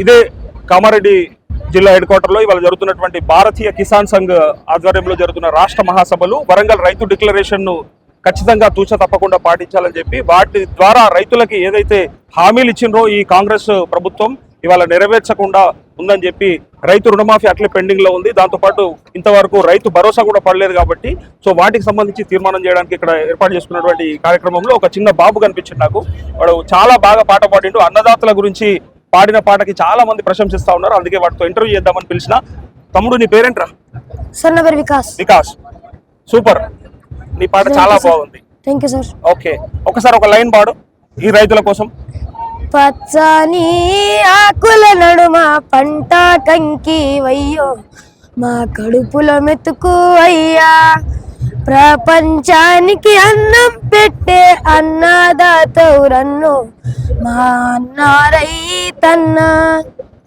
ఇదే కామారెడ్డి జిల్లా హెడ్ క్వార్టర్లో ఇవాళ జరుగుతున్నటువంటి భారతీయ కిసాన్ సంఘ్ ఆధ్వర్యంలో జరుగుతున్న రాష్ట్ర మహాసభలు వరంగల్ రైతు డిక్లరేషన్ను ఖచ్చితంగా తూచ తప్పకుండా పాటించాలని చెప్పి వాటి ద్వారా రైతులకి ఏదైతే హామీలు ఇచ్చిండ్రో ఈ కాంగ్రెస్ ప్రభుత్వం ఇవాళ నెరవేర్చకుండా ఉందని చెప్పి రైతు రుణమాఫీ అట్లే పెండింగ్లో ఉంది. దాంతోపాటు ఇంతవరకు రైతు భరోసా కూడా పడలేదు కాబట్టి సో వాటికి సంబంధించి తీర్మానం చేయడానికి ఇక్కడ ఏర్పాటు చేసుకున్నటువంటి కార్యక్రమంలో ఒక చిన్న బాబు కనిపించింది నాకు. వాడు చాలా బాగా పాట పాడిండు. అన్నదాతల గురించి పాడిన పాటకి చాలా మంది ప్రశంసిస్తా ఉన్నారు. అందుకే వాటితో ఇంటర్వ్యూ చేద్దామని పిలిచిన తమ్ముడు నీ పేరేంట్రా? సార్ నా పేరు వికాస్. వికాస్. సూపర్. నీ పాట చాలా బాగుంది. Thank you sir okay. ఒకసారి ఒక లైన్ పాడు ఈ రైతుల కోసం. పచ్చని ఆకుల నడుమ పంట కంకి వయ్యో మా కడుపుల మెతుకు అయ్యా ప్రపంచానికి అన్నం పెట్టే అన్నదాతవురన్ను మా అన్న రైతన్నా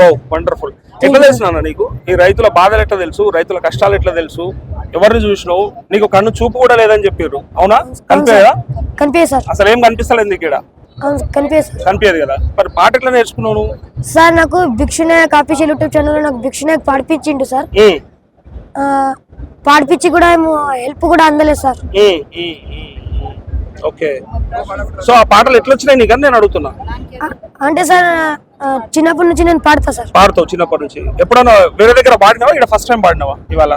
ఓ వండర్ఫుల్ ఎట్లా తెలుసు నీకు? ఈ రైతుల బాధలు ఎట్లా తెలుసు? రైతుల కష్టాలు ఎట్లా తెలుసు? ఎవరిని చూసినావు? నీకు కన్ను చూపు కూడా లేదని చెప్పారు అవునా? కనిపించదా సార్. అసలు ఏం కనిపిస్తలేదు నీకు ఇక్కడ అవును కనిపించదు కదా? మరి పాట ఎట్లా నేర్చుకున్నావు నువ్వు? సార్ నాకు భిక్షునాయక్ ఆఫీషియల్ యూట్యూబ్ ఛానల్లో నాకు పాడిపించిండు సార్. పాడిపించి కూడా హెల్ప్ కూడా అందలేదు సార్. ఓకే. సో ఆ పాటలు ఎట్లా వచ్చినాయి నీకని నేను అడుగుతున్నా. అంటే సార్ చిన్నప్పటి నుంచి నేను పాడతా సార్. పాడతావు చిన్నప్పటి నుంచి. ఎప్పుడైనా వేరే దగ్గర పాడినావా? ఇక్కడ ఫస్ట్ టైం పాడినావా ఇవాళ?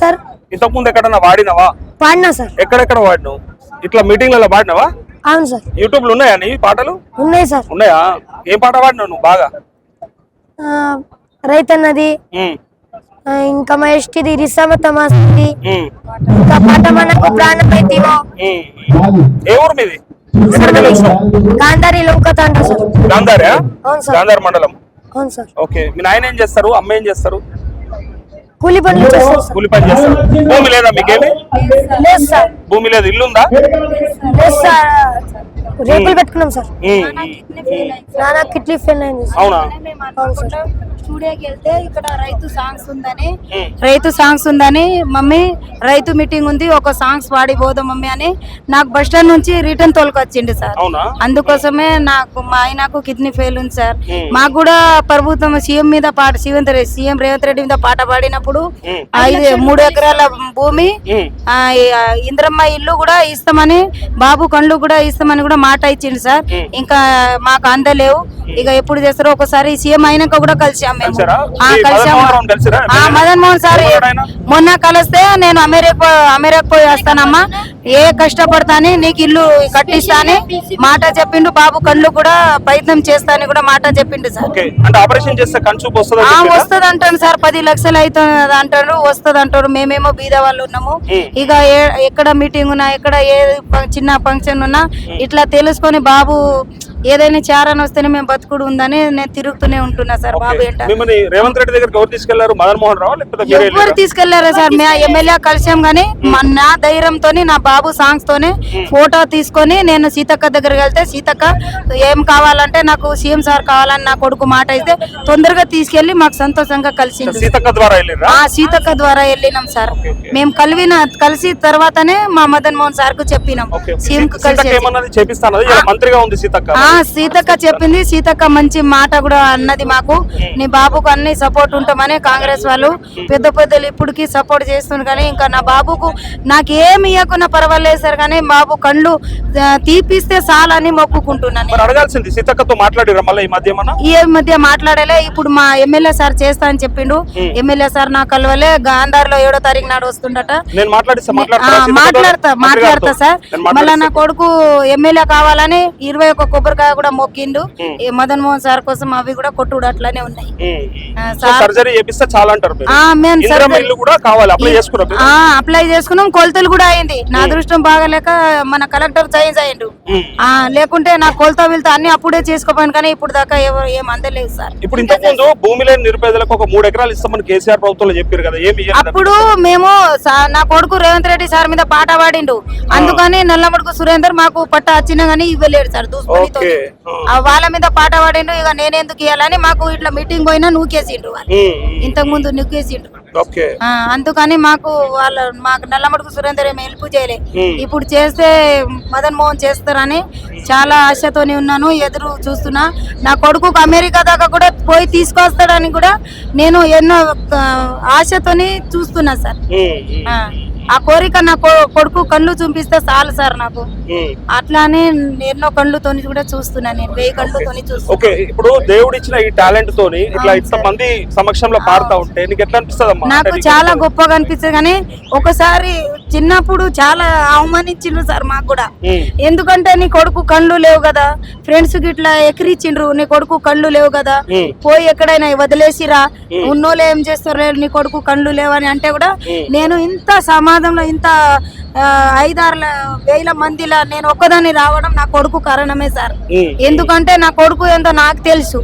సార్. ఇంతకు ముందు ఎక్కడన్నా వాడినావా? పాడినా సార్. ఎక్కడెక్కడ వాడినావు? ఇట్లా మీటింగ్లలో పాడినావా? అవును సార్. యూట్యూబ్లో ఉన్నాయా నీ పాటలు? ఉన్నాయి సార్. ఉన్నాయా? ఏం పాట పాడినావు నువ్వు బాగా? రైతన్నది. ఇంకా మా ఎస్టిది రిసమ ఇంకా పాట మనకు ఉమ్, ఉమ్. ఏ ఊరు మీది? గాంధారి లొంకత అంట సార్. గాంధారా అవును సార్. గాంధార్ మండలం. అవును సార్. ఓకే. మీ నాయన ఏం చేస్తారు? అమ్మ ఏం చేస్తారు? కూలి పనులు చేస్తారు కూలి పని చేస్తారు. భూమి లేదా మీకేమి? లేదు సార్. భూమి లేదు. ఇల్లు ఉందా లేదు సార్. రేపులు పెట్టుకున్నాం సార్. నాన్న కిడ్నీ ఫెయిల్ అయింది సార్. అవునా? మేము అనుకుంటా స్టూడియోకి వెళ్తే ఇక్కడ రైతు సాంగ్స్ ఉందని. రైతు సాంగ్స్ ఉందని మమ్మీ రైతు మీటింగ్ ఉంది ఒక సాంగ్స్ పాడి పోదాం మమ్మీ అని నాకు బస్ స్టాండ్ నుంచి రిటర్న్ తోలుకొచ్చిండు సార్. అవునా? అందుకోసమే నాకు మా ఆయనకు కిడ్నీ ఫెయిల్ ఉంది సార్. మాకు కూడా ప్రభుత్వం సీఎం మీద పాట సీఎం సీఎం రేవంత్ రెడ్డి మీద పాట పాడినప్పుడు. ఐదు మూడు ఎకరాల భూమి ఇంద్రమ్మ ఇల్లు కూడా ఇస్తామని బాబు కండ్లు కూడా ఇస్తామని కూడా మాట ఇచ్చిండు సార్. ఇంకా మాకు అందలేవు ఇక ఎప్పుడు చేస్తారో ఒకసారి సీఎం అయినాక కూడా కలిసాం మేము. మదన్ మోహన్ సార్? మొన్న కలిస్తే నేను అమెరికా అమెరికా పోయి వస్తానమ్మా. ఏ కష్టపడతాని నీకు ఇల్లు కట్టిస్తాని. మాట చెప్పిండు బాబు కళ్ళు కూడా ప్రయత్నం చేస్తాని కూడా మాట చెప్పిండు సార్. ఓకే. అంటే ఆపరేషన్ చేస్తే కన్సూప్ వస్తుందా అంటాను సార్. పది లక్షలు అవుతుంది అంటారు వస్తుంది అంటారు మేమేమో బీద వాళ్ళు ఉన్నాము. ఇక ఎక్కడ మీటింగ్ ఉన్నా ఎక్కడ ఏ చిన్న ఫంక్షన్ ఉన్నా ఇట్లా తెలుసుకొని బాబు ఏదైనా చారని వస్తేనే మేము బతుకుడు ఉందని నేను తిరుగుతూనే ఉంటున్నా సార్ బాబు. ఏంట? మిమ్మల్ని రేవంత్ రెడ్డి దగ్గరికి ఎవరు తీసుకెళ్ళారు? మదన్ మోహన్ రావు లేకపోతే ఎవరు? తీసుకెళ్ళారా సార్? మేము ఎమ్మెల్యే కలిసాం గానీ మా- నా ధైర్యంతో నా బాబు సాంగ్స్ తోనే ఫోటో తీసుకొని నేను సీతక్క దగ్గరికి వెళ్తే సీతక్క ఏం కావాలంటే నాకు సీఎం సార్ కావాలని నా కొడుకు మాట అయితే తొందరగా తీసుకెళ్ళి మాకు సంతోషంగా కలిసింది సీతక్క ద్వారా సీతక్క ద్వారా వెళ్ళినాం సార్. మేము కలివిన కలిసి తర్వాతనే మా మదన్ మోహన్ సార్కు చెప్పినాం. సీఎం కు కలిసి ఏమన్నది చేపిస్తానది? ఇలా మంత్రిగా ఉంది సీతక్క. సీతక్క చెప్పింది. సీతక్క మంచి మాట కూడా అన్నది మాకు. నీ బాబుకు అన్ని సపోర్ట్ ఉంటామని కాంగ్రెస్ వాళ్ళు. పెద్ద పెద్దలు ఇప్పటికి సపోర్ట్ చేస్తున్నారు కానీ ఇంకా నా బాబుకు నాకేమి ఇవ్వకున్నా పర్వాలేదు సార్ కానీ బాబు కళ్ళు తీపిస్తే చాలని మొక్కుకుంటున్నాను మరి అడగాల్సింది సీతక్కతో మాట్లాడిరా మళ్ళీ ఈ మధ్య ఏమన్నా? ఈ మధ్య మాట్లాడలే. ఇప్పుడు మా ఎమ్మెల్యే సార్ చేస్తా అని చెప్పిండు. ఎమ్మెల్యే సార్ నా కలవలే. గాంధార్లో ఏడో తారీఖు నాడు వస్తుండట. నేను? మాట్లాడతా మాట్లాడతా? సార్. మళ్ళా నా. కొడుకు ఎమ్మెల్యే కావాలని ఇరవై ఒక్క కొబ్బరికాయ కూడా మొక్కిండు ఈ మదన్ మోహన్ సార్ కోసం అవి కూడా కొట్టుడు అట్లానే ఉన్నాయి. సర్జరీ చేపిస్తే చాలా అంటారు మేము అప్లై చేసుకున్నాం కొలతలు కూడా అయింది. నా అదృష్టం బాగాలేక మన కలెక్టర్ చేంజ్ అయ్యిండు. లేకుంటే నా కొలత వెళ్తే అన్ని అప్పుడే చేసుకోపోయాను కానీ ఇప్పుడు దాకా ఎవరు ఏం అందలేదు సార్. ఇప్పుడు ఇంతకు ముందు భూమి లేని నిరుపేదలకు ఒక మూడు ఎకరాలు ఇస్తామని కేసీఆర్ ప్రభుత్వంలో చెప్పారు కదా ఏమి? అప్పుడు మేము నా కొడుకు రేవంత్ రెడ్డి సార్ మీద పాట పాడిండు. అందుకని నల్లమడుగు సురేందర్ మాకు పట్ట వచ్చినా గానీ ఇవ్వలేడు సార్ ఆ వాళ్ళ మీద పాట పాడిండు ఇక నేనెందుకు ఇవ్వాలని మాకు ఇట్లా మీటింగ్ పోయినా నూకేసిండ్రు వాళ్ళు. ఇంతకు ముందు నూకేసిండ్రు. అందుకని మాకు వాళ్ళ మాకు నల్లమడుగు సురేందర్ ఏమి హెల్ప్ చేయలే. ఇప్పుడు చేస్తే మదన్ మోహన్ చేస్తారని చాలా ఆశతోని ఉన్నాను ఎదురు చూస్తున్నా. నా కొడుకు అమెరికా దాకా కూడా పోయి తీసుకొస్తాడని కూడా నేను ఎన్నో ఆశతోని చూస్తున్నా సార్. ఆ, కోరిక నా కొడుకు కళ్ళు చూపిస్తే చాలు సార్ నాకు. అట్లానే ఎన్నో కళ్ళుతోని కూడా చూస్తున్నా నేను. వెయ్యి కళ్ళుతోని చూస్తున్నా. ఓకే ఇప్పుడు దేవుడు ఇచ్చిన ఈ టాలెంట్ తోని ఇట్లా ఇంత మంది సమక్షంలో పాడుతా ఉంటే నీకు ఎట్లా అనిపిస్తుంది నాకు చాలా గొప్పగా అనిపిస్తుంది కానీ ఒకసారి చిన్నప్పుడు చాలా అవమానించిండ్రు సార్ మాకు కూడా. ఎందుకంటే నీ కొడుకు కళ్ళు లేవు కదా. ఫ్రెండ్స్కి ఇట్లా ఎకిరిచ్చిండ్రు నీ కొడుకు కళ్ళు లేవు కదా. పోయి ఎక్కడైనా వదిలేసిరా. ఉన్నోళ్ళు ఏం చేస్తారు నీ కొడుకు కళ్ళు లేవని అంటే కూడా నేను ఇంత సమాజంలో ఇంత ఐదారు వేల మందిలా నేను ఒక్కదాన్ని రావడం నా కొడుకు కారణమే సార్. ఎందుకంటే నా కొడుకు ఏందో నాకు తెలుసు.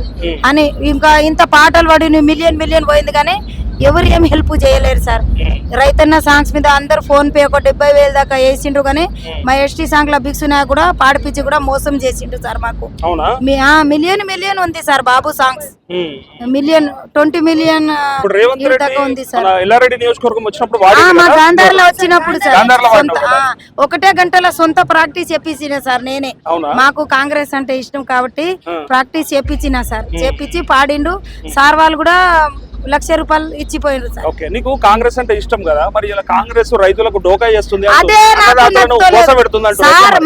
అని ఇంకా ఇంత పాటలు పడి మిలియన్ మిలియన్ పోయింది కానీ ఎవరు ఏం హెల్ప్ చేయలేరు సార్. రైతన్న సాంగ్స్ మీద అందరు ఫోన్ పే ఒక డెబ్బై వేలు దాకా వేసిండ్రు కానీ మా ఎస్టీ సాంగ్లో బిక్సునా కూడా పాడిపించి కూడా మోసం చేసిండ్రు సార్ మాకు. మిలియన్ మిలియన్ ఉంది sir Babu songs million twenty million ఉంది సార్. మా? గాంధార్లో వచ్చినప్పుడు సార్. ఒకటే గంటల సొంత ప్రాక్టీస్ చేపించిన సార్ నేనే. మాకు కాంగ్రెస్ అంటే ఇష్టం కాబట్టి ప్రాక్టీస్ చేపించిన సార్. చేపించి పాడిండు. సార్ వాళ్ళు కూడా లక్ష రూపాయలు ఇచ్చిపోయిండ్రు సార్. ఓకే నీకు కాంగ్రెస్ అంటే ఇష్టం కదా? మరి ఇలా కాంగ్రెస్ రైతులకు డోకా చేస్తుంది అదే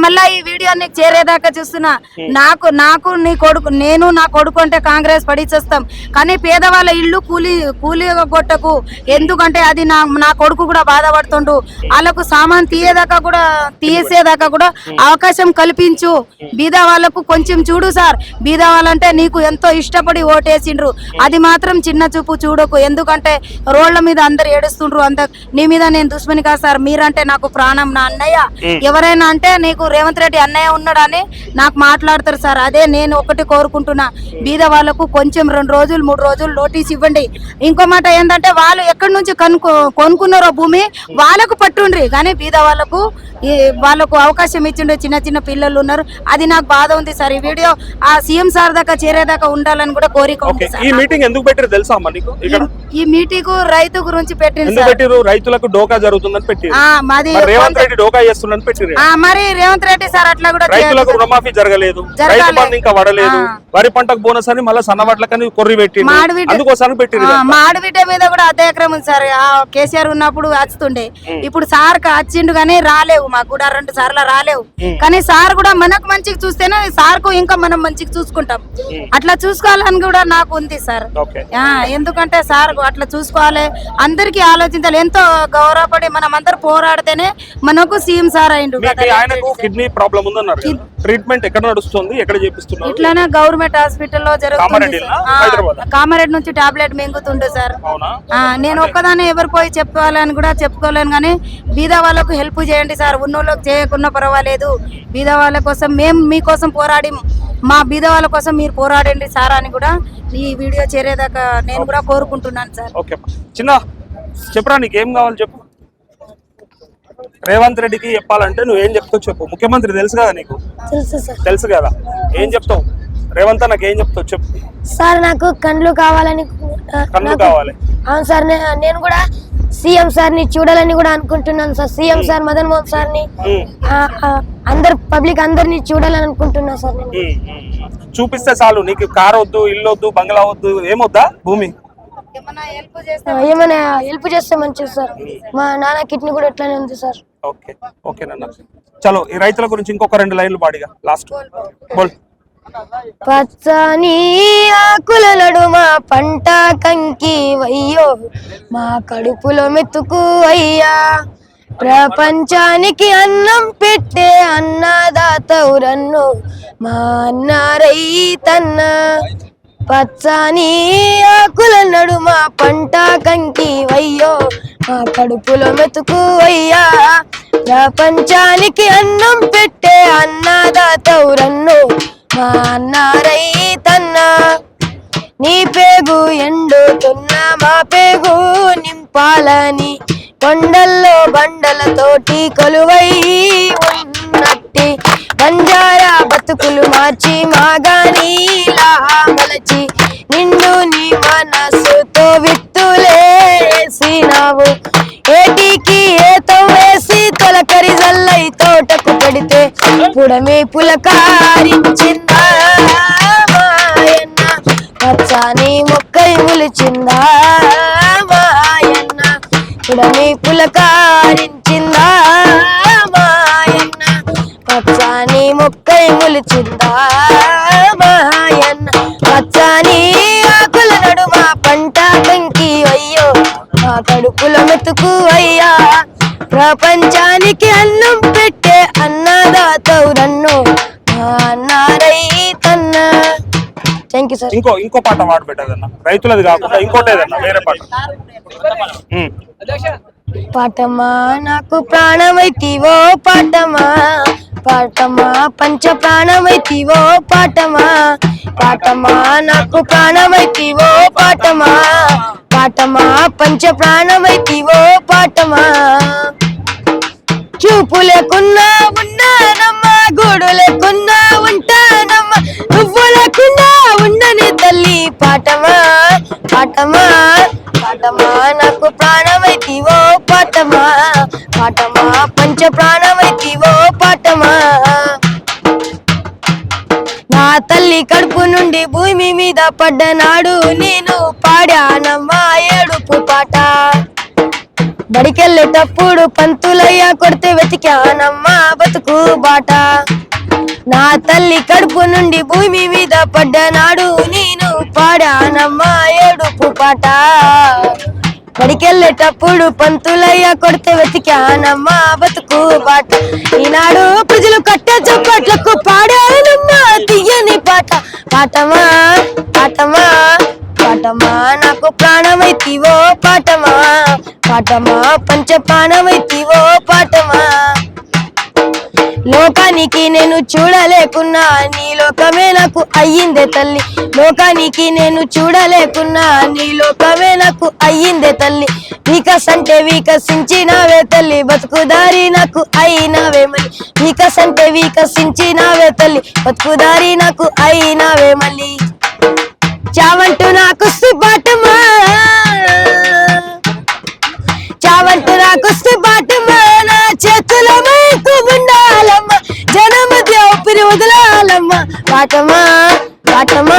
మళ్ళా వీడియో నీకు చేరేదాకా చూస్తున్నా. నాకు నాకు నీ కొడుకు నేను నా కొడుకు అంటే కాంగ్రెస్ పడిచేస్తాం కానీ పేదవాళ్ళ ఇల్లు కూలి కూలి కొట్టకు. ఎందుకంటే అది నా నా కొడుకు కూడా బాధపడుతుండు. వాళ్ళకు సామాన్ తీయేదాకా కూడా తీసేదాకా కూడా అవకాశం కల్పించు. బీద వాళ్ళకు కొంచెం చూడు సార్. బీద వాళ్ళంటే నీకు ఎంతో ఇష్టపడి ఓటేసిండ్రు. అది మాత్రం చిన్న చూపు చూడకు. ఎందుకంటే రోడ్ల మీద అందరు ఏడుస్తుండ్రు. అంత నీ మీద నేను దుష్మని కాదు సార్. మీరంటే నాకు ప్రాణం నా అన్నయ్య. ఎవరైనా అంటే నీకు రేవంత్ రెడ్డి అన్నయ్య ఉన్నాడని నాకు మాట్లాడతారు సార్. అదే నేను ఒకటి కోరుకుంటున్నా. బీద వాళ్ళకు కొంచెం రెండు రోజులు మూడు రోజులు నోటీస్ ఇవ్వండి. ఇంకో మాట ఏంటంటే వాళ్ళు ఎక్కడి నుంచి కనుక్కో కొనుక్కున్నారో భూమి వాళ్ళకు పట్టుండ్రి. కానీ బీద వాళ్ళకు వాళ్ళకు అవకాశం ఇచ్చిండు. చిన్న చిన్న పిల్లలు ఉన్నారు. అది నాకు బాధ ఉంది సార్. ఈ వీడియో ఆ సీఎం సార్ దాకా చేరేదాకా ఉండాలని కూడా కోరిక ఉంది ఈ మీటింగ్ ఎందుకు పెట్టారు తెలుసా నీకు? ఈ మీటింగ్ రైతు గురించి పెట్టింది రైతులకు డోకా జరుగుతుందని మాది మరి రేవంత్ రెడ్డి డోకా చేస్తుందని మరి రేవంత్ రెడ్డి సార్ అట్లా కూడా రైతులకు. రుణమాఫీ జరగలేదు. జరగాలి. రైతు బంధు ఇంకా పడలేదు ఆ. వరి పంటకు బోనస్ అని మళ్ళీ సన్నవడ్లకని కొర్రి మాడిబిడ్డ- అందుకోసం పెట్టిరు ఆ, మా ఆడబిడ్డ మీద కూడా అదే ఎకరం ఉంది సార్. ఆ కేసీఆర్ ఉన్నప్పుడు వచ్చుతుండే ఇప్పుడు సార్ వచ్చిండు కానీ రాలేవు మాకు కూడా. రెండు సార్లు రాలేవు. కానీ సార్ కూడా మనకు మంచిగా చూస్తేనే సార్కు ఇంకా మనం మంచిగా చూసుకుంటాం. అట్లా చూసుకోవాలని కూడా నాకు ఉంది సార్. ఎందుకంటే సార్ అట్లా చూసుకోవాలి. అందరికీ ఆలోచించాలి. ఎంతో గౌరవపడి మనం అందరు పోరాడితేనే మనకు సీఎం సార్ అయిండు కిడ్నీ ప్రాబ్లం ఉందన్నారు. ట్రీట్మెంట్ ఎక్కడ నడుస్తుంది ఎక్కడ చేపిస్తున్నారు? ఇట్లానే గవర్నమెంట్ హాస్పిటల్లో జరుగుతుంది? కామారెడ్డి నుంచి టాబ్లెట్ మింగుతుండే సార్. నేను ఒక్కదాన్ని ఎవరు పోయి చెప్పుకోవాలని కూడా చెప్పుకోలేను కానీ బీద వాళ్ళకు హెల్ప్ చేయండి సార్. ఉన్నోళ్ళకి చేయకున్నా పర్వాలేదు. బీద వాళ్ళ కోసం మేము మీకోసం పోరాడి మా బీద వాళ్ళ కోసం మీరు పోరాడండి సార్ అని కూడా ఈ వీడియో చేరేదాకా నేను కూడా కోరుకుంటున్నాను సార్. ఓకే. చిన్న చెప్పరా నీకేం కావాలి చెప్పు. రేవంత్ రెడ్డికి చెప్పాలంటే నువ్వు ఏం చెప్తావు చెప్పు. ముఖ్యమంత్రి తెలుసు కదా నీకు? తెలుసు సార్. తెలుసు కదా? ఏం చెప్తావు? రేవంత్ నాకు ఏం చెప్తావు చెప్పు. సార్ నాకు కండ్లు కావాలని కన్ను నాకు- కావాలి. అవును సార్ నే- నేను కూడా సీఎం సార్ని చూడాలని కూడా అనుకుంటున్నాను sir. CM sir Madan Mohan సార్ని ఉమ్, ఆ, ఆ, అందరు పబ్లిక్ అందరిని చూడాలని అనుకుంటున్నా సార్ నేను. ఉమ్, ఉమ్. చూపిస్తే చాలు. నీకు కార్ వద్దు ఇల్లు వద్దు బంగ్లా వద్దు ఏమొద్దా? భూమి. ఏమైనా హెల్ప్ చేస్తే మంచిది సార్. మా నాన్న కిడ్నీ కూడా ఎట్లానే ఉంది సార్. ఓకే. ఓకే నాన్న. చలో ఈ రైతుల గురించి ఇంకొక రెండు లైన్లు పాడిగా. లాస్ట్ బోల్ పచ్చని ఆకుల నడుమ పంట కంకి వయ్యో మా కడుపులో మెతుకు అయ్యా. ప్రపంచానికి అన్నం పెట్టే అన్నదాతవురన్ను మా అన్న రైతన్న పచ్చని ఆకుల నడుమ పంట కంకి వయ్యో మా కడుపులో మెతుకు అయ్యా ప్రపంచానికి అన్నం పెట్టే అన్నదాతౌరన్ను మా అన్న రైతన్న. నీ పేగు ఎండుతున్న మా పేగు నింపాలని కొండల్లో బండలతోటి కొలువై ఉన్నట్టి బంజారా బతుకులు మార్చి మాగాని మలచి నిండు నీ మనసుతో విత్తులేసినావు ఏటికి ఏతం వేసి తొలకరి జల్లై తోటకు పడితే పుడమే పులకారించిందా మాయన్న? పచ్చని మొక్కై ములిచిందా మాయన్న? పుడమే పులకారించిందా మాయన్న? పచ్చాని మొక్కై ములిచిందా మెతుకు అయ్యా? ప్రపంచానికి అన్నం పెట్టే అన్నదాతవు నన్ను. అన్నారై తన్న థ్యాంక్ యూ సార్ ఇంకో ఇంకో పాట పాడు పెట్టదన్న. రైతులది కాకుండా ఇంకోటి ఏదన్నా వేరే పాట. పాటమా? నాకు ప్రాణమైతివో పాటమా? పాటమా? పంచ ప్రాణమైతివో పాటమా? పాటమా? నాకు ప్రాణమైతివో పాటమా? పాటమా? పంచ ప్రాణమైతివో పాటమా? చూపు లేకున్నా ఉన్నానమ్మా గూడు లేకున్నా ఉంటానమ్మా. నువ్వు లేకున్నా ఉండని తల్లి పాటమా? పాటమా? పాటమా? నాకు ప్రాణమైతివో పాటమా? పాటమా? పంచ ప్రాణ తల్లి కడుపు నుండి భూమి మీద పడ్డనాడు. నేను పాడానమ్మా ఏడుపు పాట. బడికెళ్ళేటప్పుడు పంతులయ్యా కొడితే వెతికానమ్మా బతుకు బాట. నా తల్లి కడుపు నుండి భూమి మీద పడ్డనాడు. నేను పాడానమ్మా ఏడుపు పాట. బడికెళ్ళేటప్పుడు పంతులయ్య కొడితే వెతికానమ్మా బతుకు పాట ఈనాడు ప్రజలు కట్టే చప్పట్లకు పాడానమ్మా తీయని పాట. పాటమా పాటమా పాటమా నాకు ప్రాణమైతివో పాటమా. పాటమా పంచ ప్రాణమైతివో పాటమా. లోకానికి నేను చూడలేకున్నా నీ లోకమే నాకు అయ్యిందే తల్లి. లోకానికి నేను చూడలేకున్నా నీ లోకమే నాకు అయ్యిందే తల్లి. వికస్ అంటే వికసించినావే తల్లి బతుకుదారి నాకు అయినవే మళ్ళీ. వికస్ అంటే వికసించినావే తల్లి బతుకుదారి నాకు అయినవే మళ్ళీ. చావంటూ నాకు పాటమా వదలాలమ్మ పాటమా పాటమా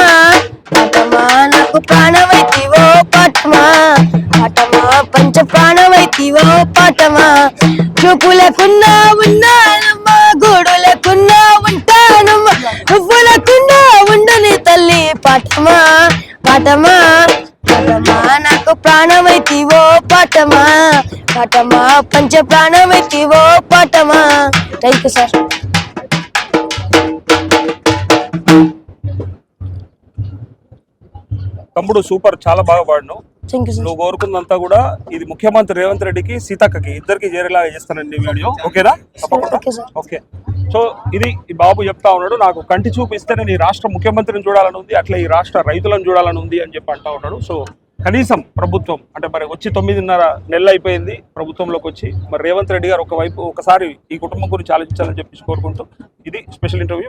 పాటమా నాకు ప్రాణమైతివో పాటమా పాటమా పంచ ప్రాణమైతివో పాటమా చూపు లేకున్నా ఉన్నానమ్మా గూడు లేకున్నా ఉంటానమ్మా నువ్వు లేకుండా ఉండని తల్లి పాటమా పాటమా పాటమా నాకు ప్రాణమైతివో పాటమా పాటమా పంచ ప్రాణమైతివో పాటమా. థ్యాంక్ యూ సార్ తమ్ముడు సూపర్ చాలా బాగా పాడినావు. నువ్వు కోరుకుందంతా కూడా ఇది ముఖ్యమంత్రి రేవంత్ రెడ్డికి సీతక్కకి ఇద్దరికి చేరేలాగా చేస్తానండి వీడియో. ఓకేనా? తప్పకుండా. ఓకే సార్ ఓకే సో ఇది ఈ బాబు చెప్తా ఉన్నాడు నాకు కంటి చూపు ఇస్తే నేను ఈ రాష్ట్ర ముఖ్యమంత్రిని చూడాలని ఉంది అట్లా ఈ రాష్ట్ర రైతులను చూడాలని ఉంది అని చెప్పి అంటా ఉన్నాడు. సో కనీసం ప్రభుత్వం అంటే మరి వచ్చి తొమ్మిదిన్నర నెలలు అయిపోయింది ప్రభుత్వంలోకి వచ్చి మరి రేవంత్ రెడ్డి గారు ఒకవైపు ఒకసారి ఈ కుటుంబం గురించి ఆలోచించాలని చెప్పి కోరుకుంటూ ఇది స్పెషల్ ఇంటర్వ్యూ.